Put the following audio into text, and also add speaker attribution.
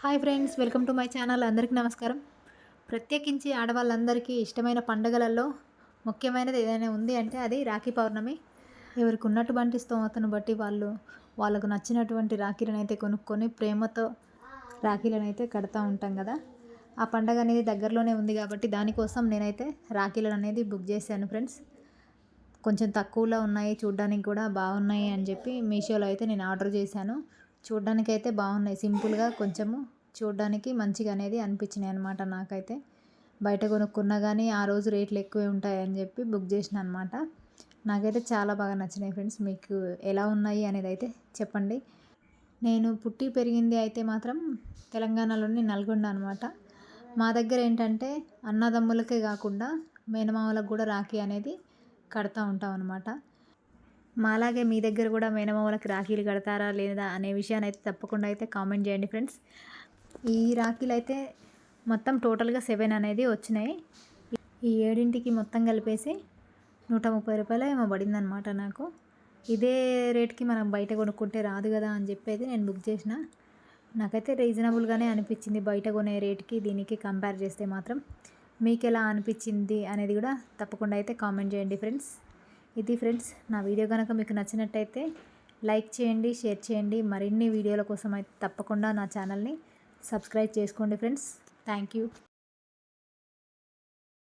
Speaker 1: Hi friends welcome to my channel. అందరికీ నమస్కారం. ప్రత్యేకించి ఆడవాళ్ళందరికీ ఇష్టమైన పండుగలలో ముఖ్యమైనది ఏదైనా ఉంది అంటే అది రాఖీ పౌర్ణమి. ఎవరికి ఉన్నటువంటి స్తోమతను బట్టి వాళ్ళు వాళ్ళకు నచ్చినటువంటి రాఖీలను అయితే కొనుక్కొని ప్రేమతో రాఖీలను అయితే కడతా ఉంటాం కదా. ఆ పండగ అనేది దగ్గరలోనే ఉంది కాబట్టి దానికోసం నేనైతే రాఖీలను అనేది బుక్ చేశాను ఫ్రెండ్స్. కొంచెం తక్కువలో ఉన్నాయి చూడ్డానికి కూడా బాగున్నాయి అని చెప్పి మీషోలో అయితే నేను ఆర్డర్ చేశాను. చూడ్డానికైతే బాగున్నాయి. సింపుల్గా కొంచెము చూడ్డానికి మంచిగా అనేది అనిపించినాయి అనమాట నాకైతే. బయట కొనుక్కున్నా కానీ ఆ రోజు రేట్లు ఎక్కువే ఉంటాయని చెప్పి బుక్ చేసిన అనమాట నాకైతే చాలా బాగా నచ్చినాయి ఫ్రెండ్స్. మీకు ఎలా ఉన్నాయి అనేది అయితే చెప్పండి. నేను పుట్టి పెరిగింది అయితే మాత్రం తెలంగాణలోని నల్గొండ అనమాట మా దగ్గర ఏంటంటే అన్నదమ్ములకే కాకుండా మేనమామలకు కూడా రాఖీ అనేది కడతా ఉంటాం అనమాట మాలాగే మీ దగ్గర కూడా మేనమామలకి రాఖీలు కడతారా లేదా అనే విషయాన్ని అయితే తప్పకుండా అయితే కామెంట్ చేయండి ఫ్రెండ్స్. ఈ రాఖీలు అయితే మొత్తం టోటల్గా సెవెన్ అనేది వచ్చినాయి. ఈ ఏడింటికి మొత్తం కలిపేసి నూట ముప్పై రూపాయలు ఏమో పడిందనమాట నాకు. ఇదే రేట్కి మనం బయట కొనుక్కుంటే రాదు కదా అని చెప్పేది నేను బుక్ చేసిన. నాకైతే రీజనబుల్గానే అనిపించింది బయట కొనే రేట్కి దీనికి కంపేర్ చేస్తే మాత్రం. మీకు ఎలా అనిపించింది అనేది కూడా తప్పకుండా అయితే కామెంట్ చేయండి ఫ్రెండ్స్. ఇది ఫ్రెండ్స్ నా వీడియో కనుక మీకు నచ్చినట్టయితే లైక్ చేయండి షేర్ చేయండి. మరిన్ని వీడియోల కోసం అయితే తప్పకుండా నా ఛానల్ని సబ్స్క్రైబ్ చేసుకోండి ఫ్రెండ్స్. Thank you.